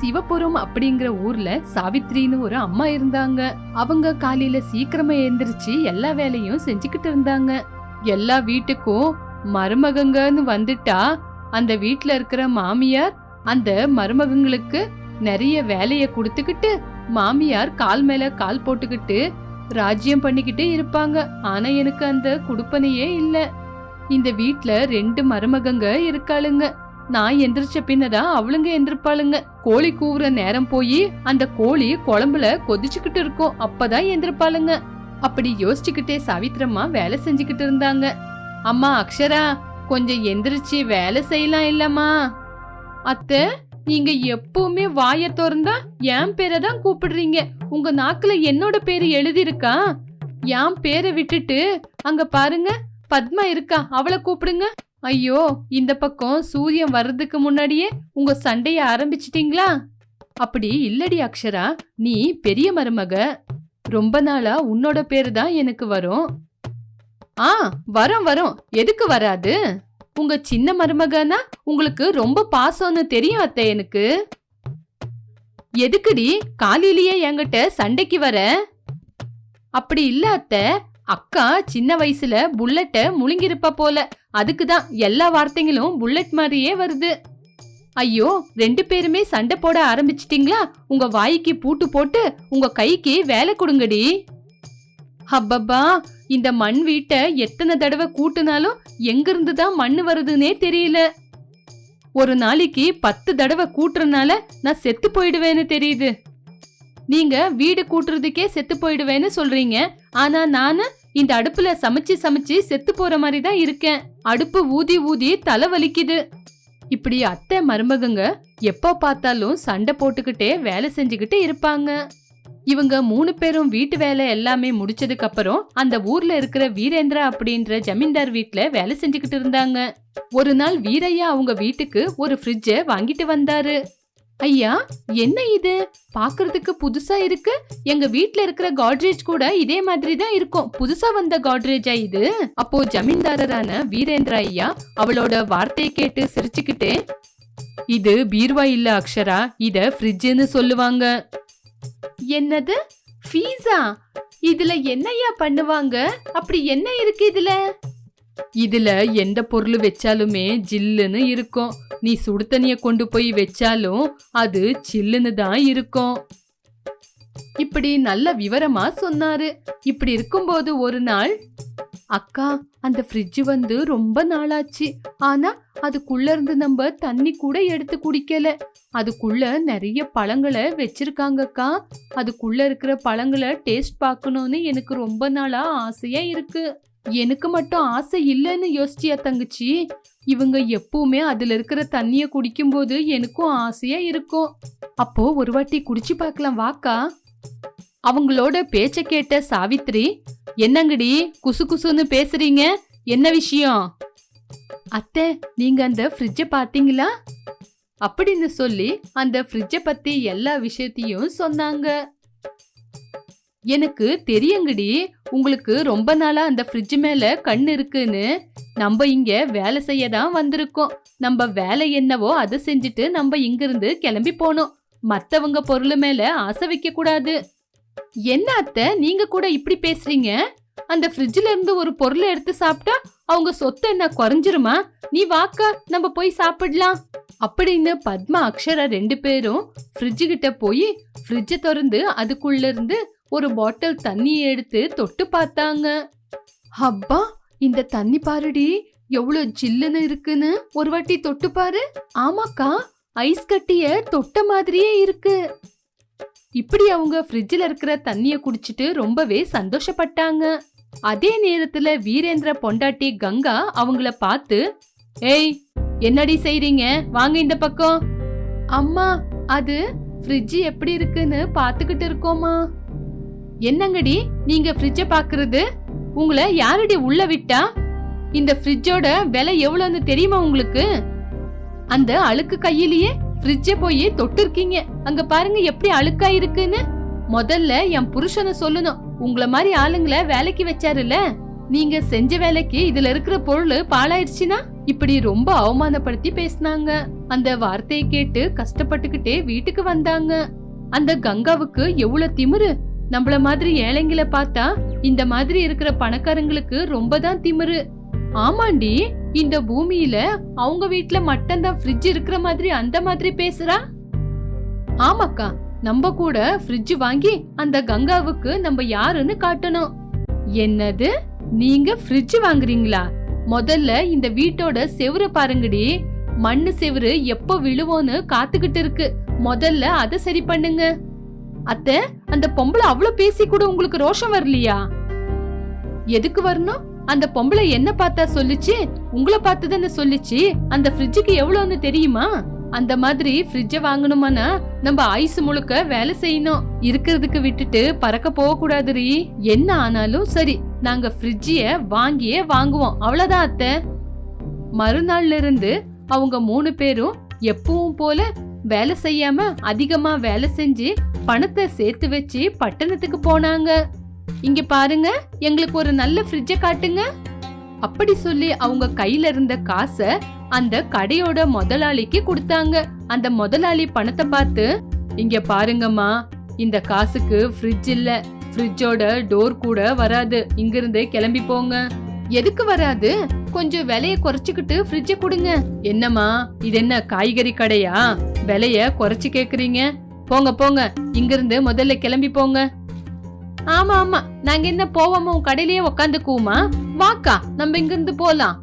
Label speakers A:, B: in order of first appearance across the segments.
A: சிவபுரம் அப்படிங்கிற ஊர்ல சாவித்ரின்னு ஒரு அம்மா இருந்தாங்க. அவங்க காலையில சீக்கிரமா எந்திரிச்சு எல்லா வேலையும் செஞ்சுக்கிட்டு இருந்தாங்க. எல்லா வீட்டுக்கும் மருமகங்கன்னு வந்துட்டா அந்த வீட்ல இருக்கிற மாமியார் அந்த மருமகங்களுக்கு நிறைய வேலைய கொடுத்துக்கிட்டு மாமியார் கால் மேல கால் போட்டுக்கிட்டு ராஜ்யம் பண்ணிக்கிட்டு இருப்பாங்க. ஆனா எனக்கு அந்த குடுப்பனையே இல்ல. இந்த வீட்ல ரெண்டு மருமகங்க இருக்காளுங்க. நான் எந்திரிச்ச பின்னதான் அவளுங்க எந்திருப்பாளுங்க. கோழி கூவுற நேரம் போய் அந்த கோழி குழம்புல கொதிச்சுக்கிட்டு இருக்கும். அப்பதான் எந்திருப்பாளுங்க. அப்படி யோசிச்சுக்கிட்டே சாவித்திரம்மா வேலை செஞ்சுக்கிட்டு இருந்தாங்க. அம்மா அக்ஷரா கொஞ்சம் எந்திரிச்சு வேலை செய்யலாம் இல்லம்மா. அத்தை நீங்க எப்பவுமே வாய திறந்தா என் பேரை தான் கூப்பிடுறீங்க. உங்க நாக்குல என்னோட பேரு எழுதிருக்கா என் பேரை விட்டுட்டு அங்க பாருங்க பத்மா இருக்கா? அவளை கூப்பிடுங்க. ஐயோ இந்த பக்கம் சூரியன் வர்றதுக்கு முன்னாடியே உங்க சண்டைய ஆரம்பிச்சிட்டீங்களா? அப்படி இல்லடி அக்ஷரா நீ பெரிய மருமக. ரொம்ப நாளா உன்னோட பேரு தான் எனக்கு வரும். ஆ வரும் வரும். எதுக்கு வராது? உங்க சின்ன மருமகனா? உங்களுக்கு ரொம்ப பாசம்னு தெரியும் அத்தை எனக்கு. எதுக்குடி காலையிலேயே என்கிட்ட சண்டைக்கு வர? அப்படி இல்ல அத்தை. அக்கா சின்ன வயசுல புல்லட்ட முழுங்கிருப்பா போல. அதுக்கு தான் எல்லா வார்த்தைகளும் புல்லட் மாதிரியே வருது. ஐயோ ரெண்டு பேருமே சண்டை போட ஆரம்பிச்சிட்டீங்களா? உங்க வாய்க்கு பூட்டு போட்டு உங்க கைக்கு வேலை கொடுங்கடி. ஹப்பப்பா இந்த மண் வீட்டை எத்தனை தடவை கூட்டுனாலும் எங்கிருந்து தான் மண் வருதுன்னே தெரியல. ஒரு நாளைக்கு பத்து தடவை கூட்டுறனால நான் செத்து போயிடுவேன்னு தெரியுது. நீங்க வீடு கூட்டுறதுக்கே செத்து போயிடுவேன்னு சொல்றீங்க. ஆனா நானு இந்த அடுப்புல சமைச்சு சமைச்சு செத்து போற மாதிரி தான் இருக்கேன். அடுப்பு ஊதி ஊதி தலை வலிக்குது. இப்படி அத்தை மருமகங்க எப்ப பார்த்தாலும் சண்டை போட்டுக்கிட்டே வேலை செஞ்சுக்கிட்டு இருப்பாங்க. இவங்க மூணு பேரும் வீட்டு வேலை எல்லாமே முடிச்சதுக்கு அப்புறம் அந்த ஊர்ல இருக்கிற வீரேந்திரா அப்படின்ற ஜமீன்தார் வீட்டுல வேலை செஞ்சுக்கிட்டு இருந்தாங்க. ஒரு நாள் வீரையா அவங்க வீட்டுக்கு ஒரு ஃப்ரிட்ஜ வாங்கிட்டு வந்தாரு. ஐயா என்ன இது? பாக்குறதுக்கு புதுசா இருக்கு. எங்க வீட்ல இருக்கிற காட்ரேஜ் கூட இதே மாதிரி தான் இருக்கும். புதுசா வந்த காட்ரேஜா இது? அப்போ ஜமீன்தாரரான வீரேந்திரா ஐயா அவளோட வார்த்தையை கேட்டு சிரிச்சுக்கிட்டே இது பீர்வா இல்ல அக்ஷரா? இத ஃப்ரிட்ஜ்னு சொல்லுவாங்க. என்னது? ஃபீஸா இதுல என்னையா பண்ணுவாங்க? அப்படி என்ன இருக்கு இதுல? இதுல எந்த பொருள் வச்சாலுமே ஜில்லுன்னு இருக்கும். நீ சுடு தண்ணிய கொண்டு போய் வச்சாலும் அது சில்லுன்னு தான் இருக்கும். இப்படி நல்ல விவரமா சொன்னாரு. இப்படி இருக்கும்போது ஒரு நாள் அக்கா அந்த ஃப்ரிட்ஜ் வந்து ரொம்ப நாளாச்சு. ஆனா அதுக்குள்ள இருந்து நம்ம தண்ணி கூட எடுத்து குடிக்கல. அதுக்குள்ள நிறைய பழங்களை வச்சிருக்காங்கக்கா. அதுக்குள்ள இருக்கிற பழங்களை டேஸ்ட் பார்க்கணும்னு எனக்கு ரொம்ப நாளா ஆசையா இருக்கு. எனக்கு மட்டும் ஆசை இல்லைன்னு யோசிச்சியா தங்கச்சி? இவங்க எப்பவுமே அதுல இருக்கிற தண்ணிய குடிக்கும்போது எனக்கும் ஆசையா இருக்கும். அப்போ ஒரு வாட்டி குடிச்சு பார்க்கலாம் வாக்கா? அவங்களோட பேச்ச கேட்ட சாவித்ரி என்னங்கடி குசு குசுன்னு பேசுறீங்க? என்ன விஷயம்? அத்தை நீங்க அந்த ஃப்ரிட்ஜ பாத்தீங்களா அப்படின்னு சொல்லி அந்த ஃப்ரிட்ஜை பத்தி எல்லா விஷயத்தையும் சொன்னாங்க. எனக்கு தெரியுங்கடி. உங்களுக்கு ரொம்ப நாளா அந்த ஃப்ரிட்ஜ் மேல கண் இருக்குன்னு. நம்ம இங்க வேலை செய்ய தான் வந்திருக்கோம். நம்ம வேலை என்னவோ அதை செஞ்சுட்டு நம்ம இங்கிருந்து கிளம்பி போனோம் மத்தவங்க பொருள் மேல ஆசை வைக்க கூடாது என்ன அத்தை நீங்க கூட இப்படி பேசுறீங்க? அந்த ஃப்ரிட்ஜ்ல இருந்து ஒரு பொருளை எடுத்து சாப்பிட்டா அவங்க சொத்து என்ன குறைஞ்சிருமா? நீ வாக்கா நம்ம போய் சாப்பிடலாம். அப்படின்னு பத்மா அக்ஷரா ரெண்டு பேரும் ஃப்ரிட்ஜு கிட்ட போய் ஃப்ரிட்ஜை திறந்து அதுக்குள்ள இருந்து ஒரு பாட்டில் தண்ணியை எடுத்து தொட்டு பார்த்தாங்க. அப்பா இந்த தண்ணி பாருடி எவ்வளவு ஜில்லுன்னு இருக்குன்னு. ஒரு வாட்டி தொட்டு பாரு. ஆமாக்கா ஐஸ் கட்டிய தொட்ட மாதிரியே இருக்கு. இப்படி அவங்க ஃப்ரிட்ஜில் இருக்கிற தண்ணியை குடிச்சிட்டு ரொம்பவே சந்தோஷப்பட்டாங்க. அதே நேரத்துல வீரேந்திர பொண்டாட்டி கங்கா அவங்கள பார்த்து ஏய் என்னடி செய்றீங்க? வாங்க இந்த பக்கம். அம்மா அது ஃப்ரிட்ஜ் எப்படி இருக்குன்னு பாத்துக்கிட்டு இருக்கோமா என்னங்கடி நீங்க ஃப்ரிட்ஜ பாக்குறது? உங்களை யாரடி உள்ள விட்டா? இந்த ஃப்ரிட்ஜோட விலை எவ்வளவுன்னு தெரியுமா உங்களுக்கு? அந்த அழுக்கு கையிலேயே ஃப்ரிட்ஜ போய் தொட்டு இருக்கீங்க அங்க பாருங்க எப்படி அழுக்கா இருக்குன்னு முதல்ல என் புருஷனை சொல்லணும். உங்களை மாதிரி ஆளுங்களை வேலைக்கு வச்சாருல்ல? நீங்க செஞ்ச வேலைக்கு இதுல இருக்கிற பொருள் பாழாயிருச்சுன்னா இப்படி ரொம்ப அவமானப்படுத்தி பேசினாங்க. அந்த வார்த்தையை கேட்டு கஷ்டப்பட்டுக்கிட்டே வீட்டுக்கு வந்தாங்க. அந்த கங்காவுக்கு எவ்வளவு திமிரு. நம்மள மாதிரி ஏழைங்களை பார்த்தா இந்த மாதிரி இருக்கிற பணக்காரங்களுக்கு ரொம்ப தான் திமிரு. ஆமாண்டி இந்த பூமியில அவங்க வீட்ல மட்டும்தான் ஃப்ரிட்ஜ் இருக்கிற மாதிரி அந்த மாதிரி பேசுறா? ஆமாக்கா நம்ம கூட ஃப்ரிட்ஜ் வாங்கி அந்த கங்காவுக்கு நம்ம யாருன்னு காட்டணும். என்னது? நீங்க ஃப்ரிட்ஜ் வாங்குறீங்களா? முதல்ல இந்த வீட்டோட செவுரு பாருங்கடி. மண்ணு செவுரு எப்போ விழுவோன்னு காத்துக்கிட்டு இருக்கு. முதல்ல அதை சரி பண்ணுங்க. அத்தை அந்த பொம்பளை அவ்வளவு பேசி கூட உங்களுக்கு ரோஷம் வரலையா? எதுக்கு வரணும்? அந்த பொம்பளை என்ன பார்த்தா சொல்லுச்சு? உங்களை பார்த்து தானே அந்த ஃப்ரிட்ஜுக்கு எவ்வளவுன்னு தெரியுமா? அந்த மாதிரி ஃப்ரிட்ஜ வாங்கணுமானா நம்ம ஆயுசு முழுக்க வேலை செய்யணும். இருக்கிறதுக்கு விட்டுட்டு பறக்க போக கூடாதுரி என்ன ஆனாலும் சரி நாங்க ஃப்ரிட்ஜிய வாங்கியே வாங்குவோம். அவ்வளவுதான் அத்தை. மறுநாள்ல இருந்து அவங்க மூணு பேரும் எப்பவும் போல வேலை செய்யாம அதிகமா வேலை செஞ்சு பணத்தை சேர்த்து வச்சு பட்டணத்துக்கு போனாங்க. இங்க பாருங்க எங்களுக்கு ஒரு நல்ல ஃப்ரிட்ஜ காட்டுங்க. அப்படி சொல்லி அவங்க கையில இருந்த காசை அந்த கடையோட முதலாளிக்கு கொடுத்தாங்க. அந்த முதலாளி பணத்தை பார்த்து இங்க பாருங்கம்மா இந்த காசுக்கு ஃப்ரிட்ஜ் இல்ல. ஃப்ரிட்ஜோட டோர் கூட வராது. இங்கிருந்து கிளம்பி போங்க. எதுக்கு வராது? கொஞ்சம் விலைய குறைச்சுக்கிட்டு ஃப்ரிட்ஜ கொடுங்க. என்னம்மா இது என்ன காய்கறி கடையா? விலைய குறைச்சு கேக்குறீங்க. போங்க போங்க. இங்கிருந்து முதல்ல கிளம்பி போங்க. ஆமா ஆமா. நாங்க என்ன போவோமா உன் கடையிலேயே உக்காந்துக்குவோமா? வாக்கா நம்ம இங்கிருந்து போலாம்.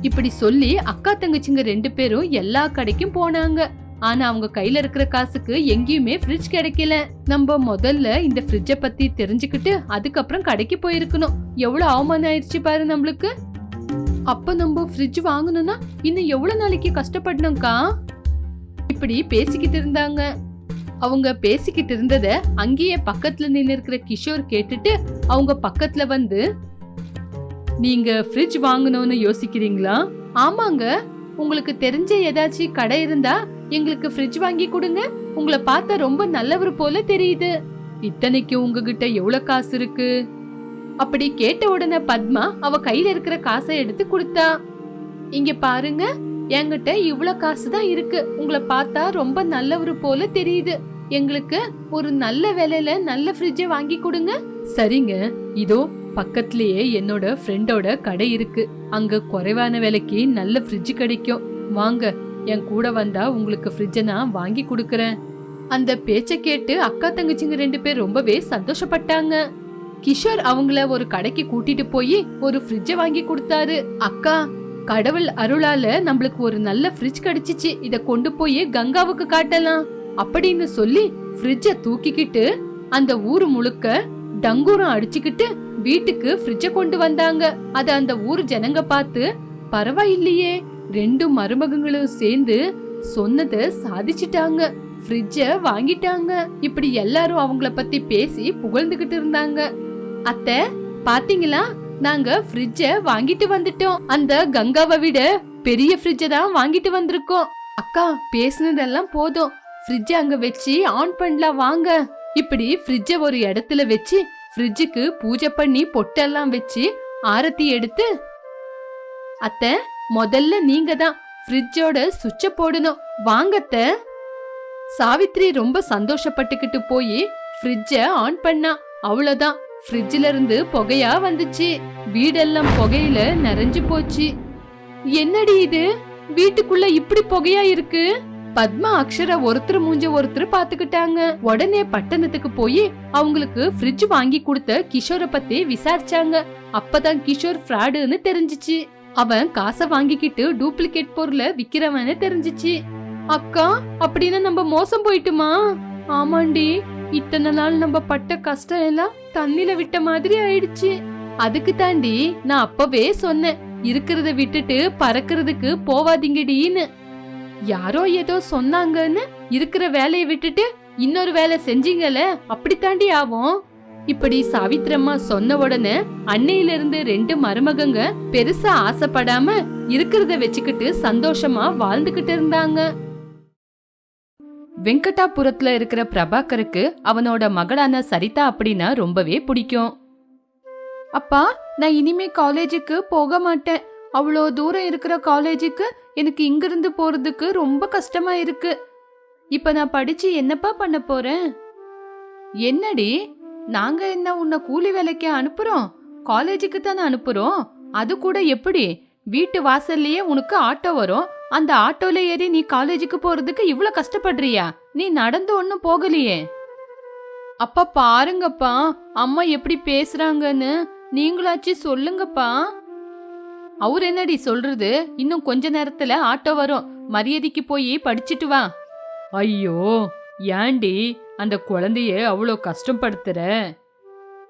A: இப்படி சொல்லி அக்கா தங்கச்சிங்க ரெண்டு பேரும் எல்லா கடைக்கும் போனாங்க. ஆனா அவங்க கையில இருக்கிற காசுக்கு எங்கேயுமே ஃப்ரிட்ஜ் கிடைக்கல. நம்ம முதல்ல இந்த ஃப்ரிட்ஜ பத்தி தெரிஞ்சுக்கிட்டு அதுக்கப்புறம் கடைக்கு போயிருக்கணும். எவ்வளவு அவமானம் ஆயிடுச்சு பாரு நம்மளுக்கு. அப்ப நம்ம ஃப்ரிட்ஜ் வாங்கணும்னா இன்னும் எவ்வளவு நாளைக்கு கஷ்டப்படணும்க்கா? இப்படி பேசிக்கிட்டு இருந்தாங்க. அவங்க பேசிக்கிட்டு இருந்தத அங்கேயே பக்கத்துல நின்று இருக்கிற கிஷோர் கேட்டுட்டு அவங்க பக்கத்துல வந்து நீங்க ஃப்ரிட்ஜ் வாங்கணும்னு யோசிக்கிறீங்களா? ஆமாங்க. உங்களுக்கு தெரிஞ்ச ஏதாச்சும் கடை இருந்தா எங்களுக்கு ஃப்ரிட்ஜ் வாங்கி கொடுங்க. உங்களை பார்த்தா ரொம்ப நல்லவர் போல தெரியுது. இத்தனைக்கு உங்ககிட்ட எவ்வளவு காசு இருக்கு? அப்படி கேட்ட உடனே பத்மா அவ கையில இருக்கிற காசை எடுத்து கொடுத்தா இங்க பாருங்க. என்கிட்ட இவ்வளோ காசு தான் இருக்கு. உங்களை பார்த்தா ரொம்ப நல்லவர் போல தெரியுது. எங்களுக்கு ஒரு நல்ல விலையில நல்ல ஃப்ரிட்ஜ வாங்கி கொடுங்க. சரிங்க. இதோ பக்கத்துலயே என்னோட ஃப்ரெண்டோட கடை இருக்கு. அங்க குறைவான விலைக்கு நல்ல ஃப்ரிட்ஜ் கிடைக்கும். வாங்க என் கூட வந்தா உங்களுக்கு ஃப்ரிட்ஜ நான் வாங்கி கொடுக்கறேன். அந்த பேச்ச கேட்டு அக்கா தங்கச்சிங்க ரெண்டு பேர் ரொம்பவே சந்தோஷப்பட்டாங்க. கிஷோர் அவங்கள ஒரு கடைக்கு கூட்டிட்டு போய் ஒரு ஃப்ரிட்ஜ வாங்கி கொடுத்தாரு. அக்கா கடவுள் அருளால நம்மளுக்கு ஒரு நல்ல ஃப்ரிட்ஜ் கிடைச்சிச்சு. இத கொண்டு போய் கங்காவுக்கு காட்டலாம். அப்படின்னு சொல்லி ஃப்ரிட்ஜ தூக்கிக்கிட்டு அந்த ஊர் முழுக்க டங்கூரம் அடிச்சுக்கிட்டு வீட்டுக்கு ஃப்ரிட்ஜ கொண்டு வந்தாங்க. அத அந்த ஊர் ஜனங்க பார்த்து பரவாயில்லையே ரெண்டு மருமகங்களும் சேர்ந்து சொன்னதை சாதிச்சிட்டாங்க. ஃப்ரிட்ஜ வாங்கிட்டாங்க. இப்படி எல்லாரும் அவங்கள பத்தி பேசி புகழ்ந்துகிட்டு இருந்தாங்க. அத்தை பாத்தீங்களா? நாங்க ஃப்ரிட்ஜ வாங்கிட்டு வந்துட்டோம். அந்த கங்காவை விட பெரிய ஃப்ரிட்ஜ தான் வாங்கிட்டு வந்திருக்கோம். அக்கா பேசுனதெல்லாம் போதும். ஃப்ரிட்ஜ அங்க வச்சு ஆன் பண்ணலாம் வாங்க. இப்படி ஃப்ரிட்ஜ ஒரு இடத்துல வச்சு ஃப்ரிட்ஜுக்கு பூஜை பண்ணி பொட்டெல்லாம் வச்சு ஆரத்தி எடுத்து அத்தை முதல்ல நீங்க தான் ஃப்ரிட்ஜோட சுவிட்ச போடணும். வாங்கத்த சாவித்ரி ரொம்ப சந்தோஷப்பட்டுக்கிட்டு போய் ஃப்ரிட்ஜ ஆன் பண்ணா. அவ்வளோதான் ஃப்ரிட்ஜ்ல இருந்து புகையா வந்துச்சு. வீடெல்லாம் புகையில நிறைஞ்சு போச்சு. என்னடி இது? வீட்டுக்குள்ள இப்படி புகையா இருக்கு? பத்மா அக்ஷரா ஒருத்தர் மூஞ்ச ஒருத்தர் பாத்துக்கிட்டாங்க உடனே பட்டணத்துக்கு போய் அவங்களுக்கு ஃப்ரிட்ஜ் வாங்கி கொடுத்த கிஷோரை பத்தி விசாரிச்சாங்க. அப்பதான் கிஷோர் ஃப்ராடுன்னு தெரிஞ்சிச்சு. அவன் காசை வாங்கிக்கிட்டு டூப்ளிகேட் பொருளை விக்கிறவன்னு தெரிஞ்சிச்சு. அக்கா அப்படின்னா நம்ம மோசம் போயிட்டுமா? ஆமாண்டி இத்தனை நாள் நம்ம பட்ட கஷ்டம் எல்லாம் தண்ணில விட்ட மாதிரி ஆயிடுச்சு. அதுக்கு தாண்டி நான் அப்பவே சொன்னேன் இருக்கிறத விட்டுட்டு பறக்கிறதுக்கு போவாதீங்கடின்னு. யாரோ ஏதோ சொன்னாங்கன்னு இருக்கிற வேலையை விட்டுட்டு இன்னொரு வேலை செஞ்சீங்கல்ல அப்படித்தாண்டி ஆகும். இப்படி சாவித்திரம்மா சொன்ன உடனே அன்னையில இருந்து ரெண்டு மருமகங்க பெருசா ஆசைப்படாம இருக்கிறத வச்சுக்கிட்டு சந்தோஷமா வாழ்ந்துகிட்டு இருந்தாங்க. வெங்கடாபுரத்துல இருக்கிற பிரபாகருக்கு அவனோட மகளான சரிதா அப்படின்னா ரொம்பவே பிடிக்கும். அப்பா நான் இனிமே காலேஜுக்கு போக மாட்டேன். அவ்வளோ தூரம் இருக்கிற காலேஜுக்கு எனக்கு இங்கிருந்து போறதுக்கு ரொம்ப கஷ்டமா இருக்கு. இப்ப நான் படிச்சு என்னப்பா பண்ண போறேன்? என்னடி நாங்க என்ன உன்னை கூலி வேலைக்கு அனுப்புறோம்? காலேஜுக்கு தானே அனுப்புறோம்? அது கூட எப்படி? வீட்டு வாசல்லையே உனக்கு ஆட்டோ வரும். அந்த ஆட்டோல ஏறி நீ காலேஜுக்கு போறதுக்கு இவ்ளோ கஷ்டப்படுறியா? நீ நடந்து ஒன்னும் போகலையே. அப்பா பாருங்கப்பா. அம்மா எப்படி பேசுறாங்கன்னு நீங்களாச்சு சொல்லுங்கப்பா. அவர் என்னடி சொல்றது? இன்னும் கொஞ்ச நேரத்துல ஆட்டோ வரும். மரியாதைக்கு போய் படிச்சிட்டு வா. ஐயோ ஏண்டி? அந்த குழந்தைய அவ்வளோ கஷ்டப்படுத்துற?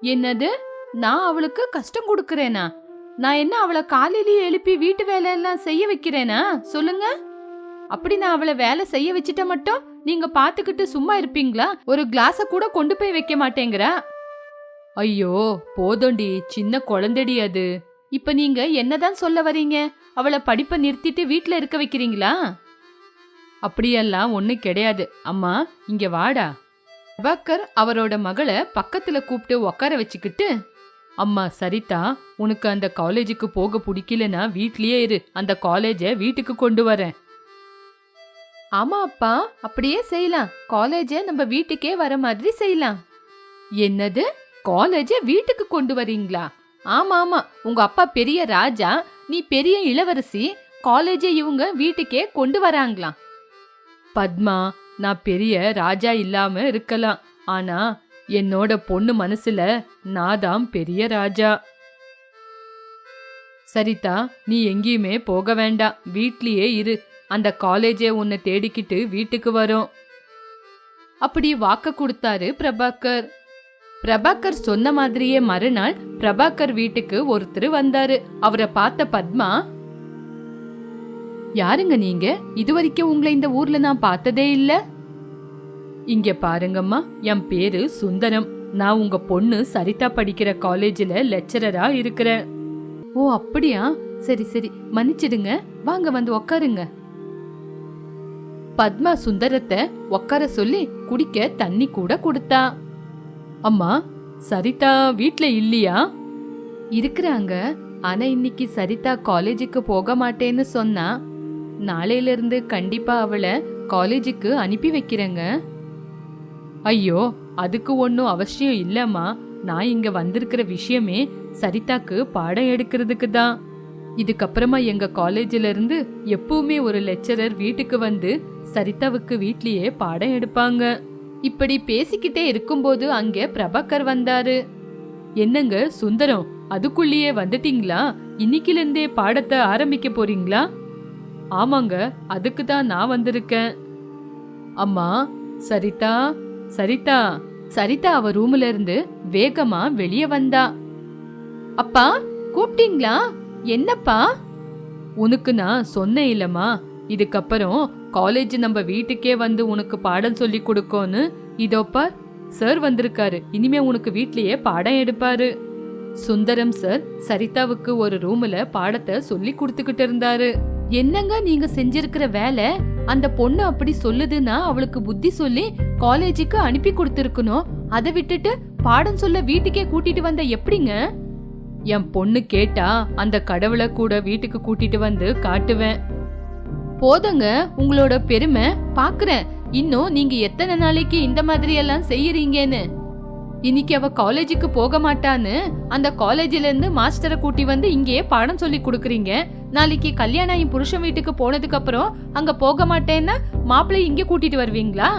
A: என்னது? நான் அவளுக்கு கஷ்டம் கொடுக்கறேனா? நான் என்ன அவளை காலையிலேயே எழுப்பி வீட்டு வேலையெல்லாம் செய்ய வைக்கிறேனா? சொல்லுங்க. அப்படி நான் அவளை வேலை செய்ய வச்சுட்ட மட்டும் நீங்க பாத்துக்கிட்டு சும்மா இருப்பீங்களா? ஒரு கிளாஸ கூட கொண்டு போய் வைக்க மாட்டேங்கிற. ஐயோ போதோண்டி சின்ன குழந்தடி அது. இப்ப நீங்க என்னதான் சொல்ல வரீங்க? அவளை படிப்பை நிறுத்திட்டு வீட்ல இருக்க வைக்கிறீங்களா? அப்படியெல்லாம் ஒண்ணு கிடையாது. அம்மா இங்க வாடா. பிரபாகர் அவரோட மகளை பக்கத்துல கூப்பிட்டு உட்கார வச்சுக்கிட்டு அம்மா சரிதா உனக்கு அந்த காலேஜுக்கு போக பிடிக்கலனா வீட்லயே இரு. அந்த காலேஜை வீட்டுக்கு கொண்டு வரேன். ஆமா அப்பா. அப்படியே செய்யலாம். காலேஜை நம்ம வீட்டுக்கே வர மாதிரி செய்யலாம். என்னது? காலேஜை வீட்டுக்கு கொண்டு வரீங்களா? ஆமா ஆமா. உங்க அப்பா பெரிய ராஜா. நீ பெரிய இளவரசி. காலேஜை இவங்க வீட்டுக்கே கொண்டு வராங்களாம். பத்மா நான் பெரிய ராஜா இல்லாம இருக்கலாம். ஆனா என்னோட பொண்ணு மனசுல நான் தான் பெரிய ராஜா. சரிதா நீ எங்கேயுமே போக வேண்டாம். வீட்லயே இரு. அந்த காலேஜே உன்னை தேடிக்கிட்டு வீட்டுக்கு வரும். அப்படி வாக்க கொடுத்தாரு பிரபாகர். பிரபாகர் சொன்ன மாதிரியே மறுநாள் பிரபாகர் வீட்டுக்கு ஒருத்தர் வந்தாரு. அவரை பார்த்த பத்மா யாருங்க நீங்க? இதுவரைக்கும் உங்களை இந்த ஊர்ல நான் பார்த்ததே இல்லை. இங்க பாருங்கம்மா என் பேரு சுந்தரம். நான் உங்க பொண்ணு சரிதா படிக்கிற காலேஜில் லெக்சரரா இருக்கிறேன். ஓ அப்படியா? சரி சரி. மன்னிச்சிடுங்க. வாங்க வந்து உக்காருங்க. பத்மா சுந்தரத்தை உட்கார சொல்லி குடிக்க தண்ணி கூட கொடுத்தா. அம்மா சரிதா வீட்ல இல்லையா? இருக்கிறாங்க. ஆனா இன்னைக்கு சரிதா காலேஜுக்கு போக மாட்டேன்னு சொன்னா. நாளையில இருந்து கண்டிப்பா அவளை காலேஜுக்கு அனுப்பி வைக்கிறேங்க. ஐயோ அதுக்கு ஒன்றும் அவசியம் இல்லம்மா. நான் இங்க வந்திருக்கிற விஷயமே சரிதாக்கு பாடம் எடுக்கிறதுக்கு தான். இதுக்கப்புறமா எங்க காலேஜில் இருந்து எப்பவுமே ஒரு லெக்சரர் வீட்டுக்கு வந்து சரிதாவுக்கு வீட்லயே பாடம் எடுப்பாங்க. இப்படி பேசிக்கிட்டே இருக்கும்போது அங்கே பிரபாகர் வந்தாரு. என்னங்க சுந்தரம் அதுக்குள்ளேயே வந்துட்டீங்களா? இன்னைக்கிலேருந்தே பாடத்தை ஆரம்பிக்க போறீங்களா? ஆமாங்க அதுக்கு தான் நான் வந்திருக்கேன். அம்மா சரிதா? சரிதா சரிதா அவ ரூம்ல இருந்து வேகமா வெளிய வந்தா. அப்பா கூப்பிட்டீங்களா என்னப்பா? உனக்கு நான் சொன்னேன் இல்லம்மா. இதுக்கப்புறம் காலேஜ் நம்ம வீட்டுக்கே வந்து உனக்கு பாடம் சொல்லி கொடுக்கோன்னு இதோப்பா சார் வந்திருக்காரு. இனிமே உனக்கு வீட்லயே பாடம் எடுப்பாரு. சுந்தரம் சார் சரிதாவுக்கு ஒரு ரூம்ல பாடத்தை சொல்லி கொடுத்துக்கிட்டு இருந்தாரு. என்னங்க நீங்க செஞ்சிருக்கிற வேலை? அந்த பொண்ணு அப்படி சொல்லுதுன்னா அவளுக்கு புத்தி சொல்லி காலேஜுக்கு அனுப்பி கொடுத்துருக்கணும். அதை விட்டுட்டு பாடம் சொல்ல வீட்டுக்கே கூட்டிட்டு வந்த எப்படிங்க? என் பொண்ணு கேட்டா அந்த கடவுளை கூட வீட்டுக்கு கூட்டிட்டு வந்து காட்டுவேன். போதுங்க உங்களோட பெருமை பாக்குறேன். இன்னும் நீங்க எத்தனை நாளைக்கு இந்த மாதிரி எல்லாம் செய்யறீங்கன்னு. இன்னைக்கு அவ காலேஜுக்கு போக மாட்டான்னு அந்த காலேஜ்ல இருந்து மாஸ்டரை கூட்டி வந்து இங்கேயே பாடம் சொல்லி கொடுக்குறீங்க. நாளைக்கு கல்யாணம் ஆகி புருஷன் வீட்டுக்கு போனதுக்கு அப்புறம் அங்க போக மாட்டேன்னா மாப்பிள்ளை இங்க கூட்டிட்டு வருவீங்களா?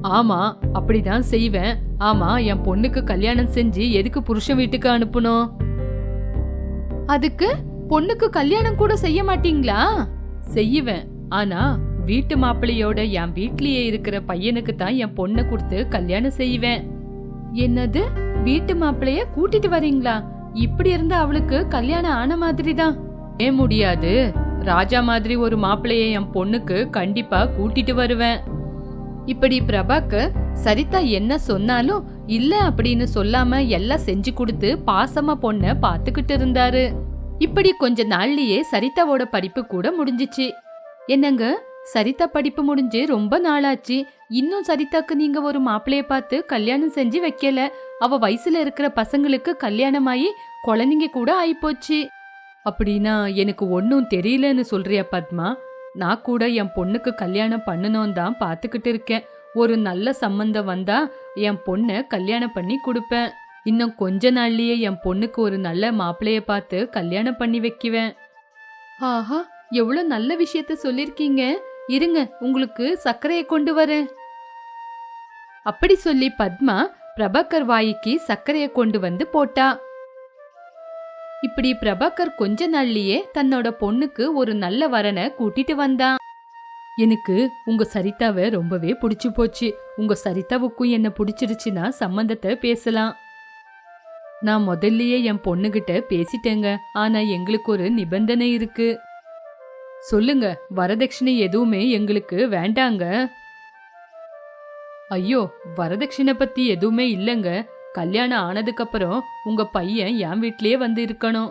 A: ஆமா அப்படிதான் செய்வேன். ஆமா என் பொண்ணுக்கு கல்யாணம் செஞ்சு எதுக்கு புருஷன் வீட்டுக்கு அனுப்பணும்? அதுக்கு பொண்ணுக்கு கல்யாணம் கூட செய்ய மாட்டீங்களா? செய்யுவேன் ஆனா வீட்டு மாப்பிள்ளையோட என் வீட்லயே இருக்கிற பையனுக்கு தான் என் பொண்ணை கொடுத்து கல்யாணம் செய்வேன். என்னது? வீட்டு மாப்பிளைய கூட்டிட்டு வரீங்களா? இப்படி இருந்தா அவளுக்கு கல்யாணம் ஆன மாதிரி தான் ஏன் முடியாது? ராஜா மாதிரி ஒரு மாப்பிளையை என் பொண்ணுக்கு கண்டிப்பா கூட்டிட்டு வருவேன். இப்படி பிரபாக்கு சரிதா என்ன சொன்னாலும் இல்ல அப்படின்னு சொல்லாம எல்லாம் செஞ்சு கொடுத்து பாசமா பொண்ண பாத்துக்கிட்டு இருந்தாரு. இப்படி கொஞ்ச நாள்லயே சரிதாவோட படிப்பு கூட முடிஞ்சிச்சு. என்னங்க? சரிதா படிப்பு முடிஞ்சு ரொம்ப நாளாச்சு. இன்னும் சரிதாக்கு நீங்க ஒரு மாப்பிள்ளைய பார்த்து கல்யாணம் செஞ்சு வைக்கல. அவ வயசுல இருக்கிற பசங்களுக்கு கல்யாணம் ஆகி குழந்தைங்க கூட ஆயிப்போச்சு. அப்படின்னா எனக்கு ஒன்றும் தெரியலன்னு சொல்றியா பத்மா? நான் கூட என் பொண்ணுக்கு கல்யாணம் பண்ணணும் தான் பார்த்துக்கிட்டு இருக்கேன். ஒரு நல்ல சம்பந்தம் வந்தா என் பொண்ணை கல்யாணம் பண்ணி கொடுப்பேன். இன்னும் கொஞ்ச நாள்லயே என் பொண்ணுக்கு ஒரு நல்ல மாப்பிள்ளைய பார்த்து கல்யாணம் பண்ணி வைக்குவேன். ஆஹா எவ்வளவு நல்ல விஷயத்த சொல்லிருக்கீங்க. இருங்க உங்களுக்கு சர்க்கரையை கொண்டு வரேன். அப்படி சொல்லி பத்மா பிரபாகர் வாய்க்கு சர்க்கரையை கொண்டு வந்து போட்டா. இப்படி பிரபாகர் கொஞ்ச நாள்லயே தன்னோட பொண்ணுக்கு ஒரு நல்ல வரனை கூட்டிட்டு வந்தான் எனக்கு உங்க சரிதாவை ரொம்பவே பிடிச்சு போச்சு. உங்க சரிதாவுக்கும் என்ன பிடிச்சிருச்சுன்னா சம்மந்தத்தை பேசலாம். நான் முதல்லயே என் பொண்ணுகிட்ட பேசிட்டேங்க. ஆனா எங்களுக்கு ஒரு நிபந்தனை இருக்கு. சொல்லுங்க வரதட்சணை எதுவுமே எங்களுக்கு வேண்டாங்க. ஐயோ வரதட்சணை பத்தி எதுவுமே இல்லைங்க. கல்யாணம் ஆனதுக்கு அப்புறம் உங்க பையன் என் வீட்லயே வந்து இருக்கணும்.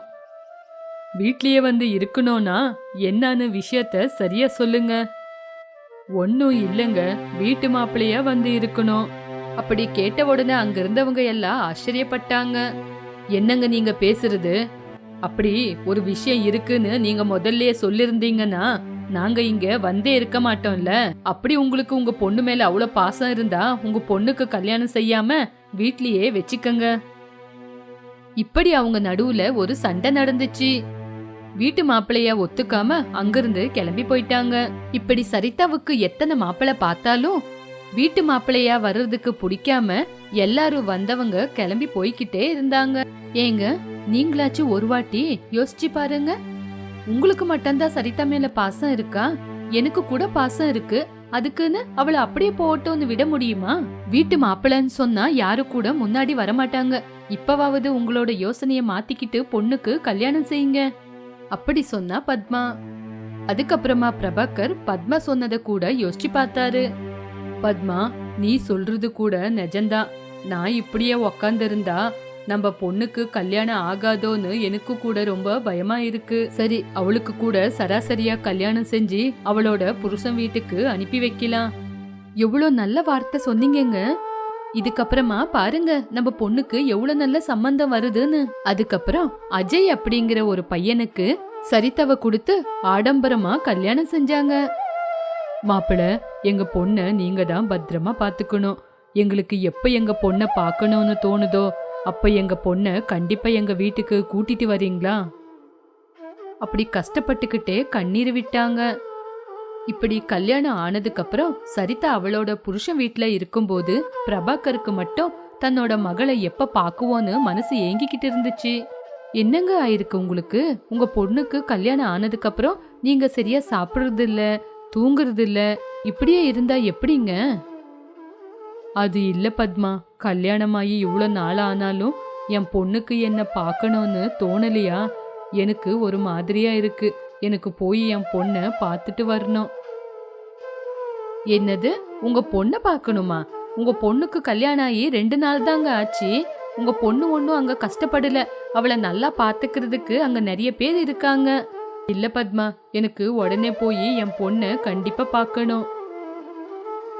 A: வீட்லயே வந்து இருக்கணும்னா என்னன்னு விஷயத்த சரியா சொல்லுங்க. ஒன்னும் இல்லைங்க வீட்டு மாப்பிள்ளையா வந்து இருக்கணும். அப்படி கேட்ட உடனே அங்க இருந்தவங்க எல்லாம் ஆச்சரியப்பட்டாங்க. என்னங்க நீங்க பேசுறது? அப்படி ஒரு விஷயம் இருக்குன்னு நீங்க முதல்லயே சொல்லிருந்தீங்கன்னா நாங்க இங்க வந்தே இருக்க மாட்டோம்ல. அப்படி உங்களுக்கு உங்க பொண்ணு மேல அவ்வளவு பாசம் இருந்தா உங்க பொண்ணுக்கு கல்யாணம் செய்யாம வீட்லயே வச்சுக்கங்க. இப்படி அவங்க நடுவுல ஒரு சண்டை நடந்துச்சு. வீட்டு மாப்பிளைய ஒத்துக்காம அங்கிருந்து கிளம்பி போயிட்டாங்க. இப்படி சரிதாவுக்கு எத்தனை மாப்பிள்ளை பார்த்தாலும் வீட்டு மாப்பிள்ளையா வர்றதுக்கு பிடிக்காம எல்லாரும் வந்தவங்க கிளம்பி போய்கிட்டே இருந்தாங்க. ஏங்க நீங்களாச்சும் ஒரு வாட்டி யோசிச்சு பாருங்க. உங்களுக்கு மட்டும்தான் சரிதா மேல பாசம் இருக்கா? எனக்கு கூட பாசம் இருக்கு. அதுக்குன்னு அவளை அப்படியே போட்டோன்னு விட முடியுமா? வீட்டு மாப்பிள்ளன்னு சொன்னா யாரு கூட முன்னாடி வரமாட்டாங்க. இப்பவாவது உங்களோட யோசனைய மாத்திக்கிட்டு பொண்ணுக்கு கல்யாணம் செய்யுங்க. அப்படி சொன்னா பத்மா. அதுக்கப்புறமா பிரபாகர் பத்மா சொன்னதை கூட யோசிச்சு பார்த்தாரு. பத்மா நீ சொல்றது கூட நிஜம்தான். நான் இப்படியே உக்காந்துருந்தா நம்ம பொண்ணுக்கு கல்யாணம் ஆகாதோன்னு எனக்கு கூட ரொம்ப பயமா இருக்கு. சரி அவளுக்கு கூட சராசரியா கல்யாணம் செஞ்சு அவளோட புருஷன் வீட்டுக்கு அனுப்பி வைக்கலாம். எவ்வளோ நல்ல வார்த்தை சொன்னீங்கங்க. இதுக்கப்புறமா பாருங்க நம்ம பொண்ணுக்கு எவ்வளவு நல்ல சம்பந்தம் வருதுன்னு. அதுக்கப்புறம் அஜய் அப்படிங்கிற ஒரு பையனுக்கு சரித்தவ கொடுத்து ஆடம்பரமா கல்யாணம் செஞ்சாங்க. மாப்பிள எங்க பொண்ண நீங்க தான் பத்திரமா பாத்துக்கணும் எங்களுக்கு எப்ப எங்க பொண்ண பார்க்கணும்னு தோணுதோ அப்போ எங்கள் பொண்ணை கண்டிப்பாக எங்கள் வீட்டுக்கு கூட்டிட்டு வரீங்களா? அப்படி கஷ்டப்பட்டுக்கிட்டே கண்ணீர் விட்டாங்க. இப்படி கல்யாணம் ஆனதுக்கப்புறம் சரிதா அவளோட புருஷன் வீட்டில் இருக்கும்போது பிரபாகருக்கு மட்டும் தன்னோட மகளை எப்போ பார்க்குவோன்னு மனசு ஏங்கிக்கிட்டு இருந்துச்சு. என்னங்க ஆயிருக்கு உங்களுக்கு? உங்கள் பொண்ணுக்கு கல்யாணம் ஆனதுக்கப்புறம் நீங்கள் சரியாக சாப்பிட்றது இல்லை தூங்குறது இல்லை இப்படியே இருந்தா எப்படிங்க? அது இல்லை பத்மா. கல்யாணமாகி இவ்வளோ நாள் ஆனாலும் என் பொண்ணுக்கு என்ன பார்க்கணும்னு தோணலையா? எனக்கு ஒரு மாதிரியா இருக்கு. எனக்கு போய் என் பொண்ணை பார்த்துட்டு வரணும். என்னது? உங்க பொண்ணை பார்க்கணுமா? உங்க பொண்ணுக்கு கல்யாணம் ஆகி ரெண்டு நாள் தாங்க ஆச்சு. உங்க பொண்ணு ஒன்றும் அங்க கஷ்டப்படல. அவளை நல்லா பார்த்துக்கிறதுக்கு அங்க நிறைய பேர் இருக்காங்க. இல்ல பத்மா எனக்கு உடனே போய் என் பொண்ணை கண்டிப்பா பார்க்கணும்.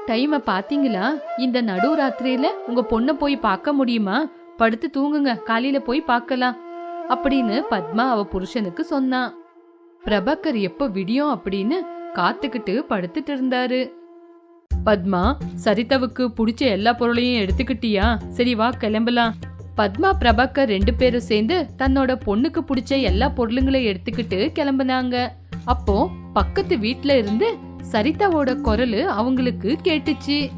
A: டைமை பாத்தீங்களா? இந்த நடு ராத்திரியில உங்க பொண்ணை போய் பார்க்க முடியுமா? படுத்து தூங்குங்க. காலையில போய் பார்க்கலாம் அப்படின்னு பத்மா அவ புருஷனுக்கு சொன்னான் பிரபாகர் எப்ப விடியும் அப்படின்னு காத்துக்கிட்டு படுத்துட்டு இருந்தாரு. பத்மா சரிதாவுக்கு பிடிச்ச எல்லா பொருளையும் எடுத்துக்கிட்டியா? சரி வா கிளம்பலாம். பத்மா பிரபாகர் ரெண்டு பேரும் சேர்ந்து தன்னோட பொண்ணுக்கு பிடிச்ச எல்லா பொருளுங்களையும் எடுத்துக்கிட்டு கிளம்புனாங்க. அப்போ பக்கத்து வீட்ல இருந்து சரிதாவோட குரல் அவங்களுக்கு கேட்டுச்சு.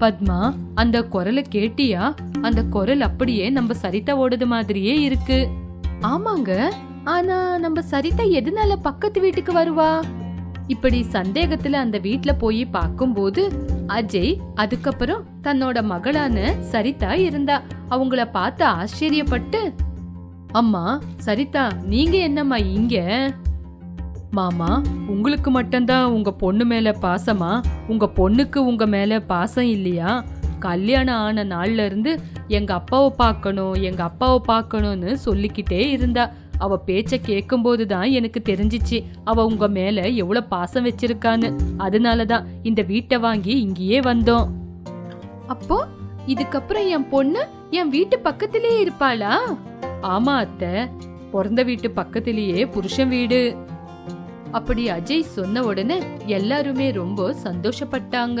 A: பத்மா அந்த குரலை கேட்டியா? அந்த குரல் அப்படியே நம்ம சரிதாவோடது மாதிரியே இருக்கு. ஆமாங்க ஆனா நம்ம சரிதா எதனால பக்கத்து வீட்டுக்கு வருவா? இப்படி சந்தேகத்துல அந்த வீட்ல போய் பார்க்கும்போது அஜய் அதுக்கப்புறம் தன்னோட மகளான சரிதா இருந்தா. அவங்கள பார்த்து ஆச்சரியப்பட்டு அம்மா சரிதா நீங்க என்னம்மா இங்க? மாமா உங்களுக்கு மட்டும்தான் உங்க பொண்ணு மேல பாசமா? உங்க பொண்ணுக்கு உங்க மேல பாசம் இல்லையா? கல்யாணம் ஆன நாள்ல இருந்து எங்க அப்பாவை பார்க்கணும் எங்க அப்பாவை பார்க்கணும்னு சொல்லிக்கிட்டே இருந்தா. அவ பேச்ச கேட்கும்போது தான் எனக்கு தெரிஞ்சிச்சு அவ உங்க மேல எவ்வளவு பாசம் வச்சிருக்கான்னு. அதனால தான் இந்த வீட்டை வாங்கி இங்கேயே வந்தோம். அப்போ இதுக்கப்புறம் என் பொண்ணு என் வீட்டு பக்கத்திலேயே இருப்பாளா? ஆமா அத்தை. பிறந்த வீட்டு பக்கத்திலேயே புருஷன் வீடு. அப்படி அஜய் சொன்ன உடனே எல்லாருமே ரொம்ப சந்தோஷப்பட்டாங்க.